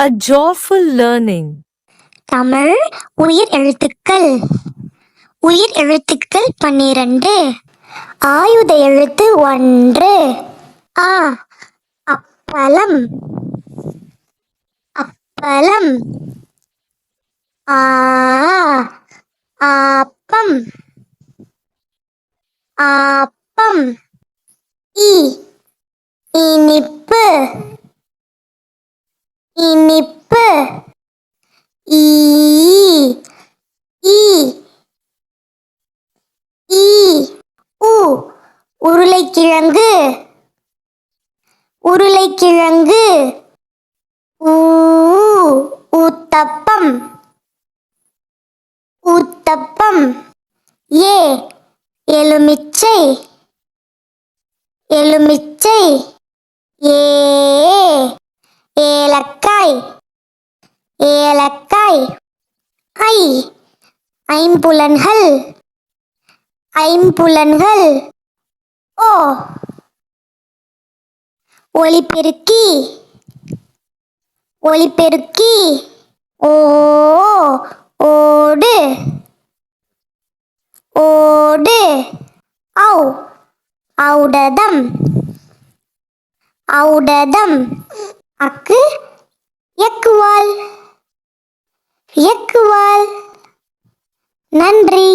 A joyful learning. Tamil உயிர் எழுத்துக்கள். உயிர் எழுத்துக்கள் பன்னிரண்டு. ஆயுத எழுத்து ஒன்று. ஆ அப்பளம். அப்பளம். ஆ ஆப்பம். ஆப்பம். இ இனிப்பு. இனிப்பு. ஈ ஈ ஈ உ உருளைக்கிழங்கு. உருளைக்கிழங்கு. ஊ ஊத்தப்பம். ஊத்தப்பம். ஏ எலுமிச்சை. எலுமிச்சை. ஏ ஏலக்க. ஏலக்காய். ஏலக்காய். ஐ. ஐம்புலன்கள். ஐம்புலன்கள். ஓ. ஒளிபெருக்கி ஒளிபெருக்கி ஓ. ஓடு. ஓடு. ஔ. ஔடதம். ஔடதம். அக்கு. எக்குவால் எக்குவால் நன்றி.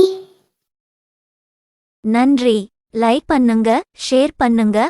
நன்றி. லைக் பண்ணுங்க ஷேர் பண்ணுங்க.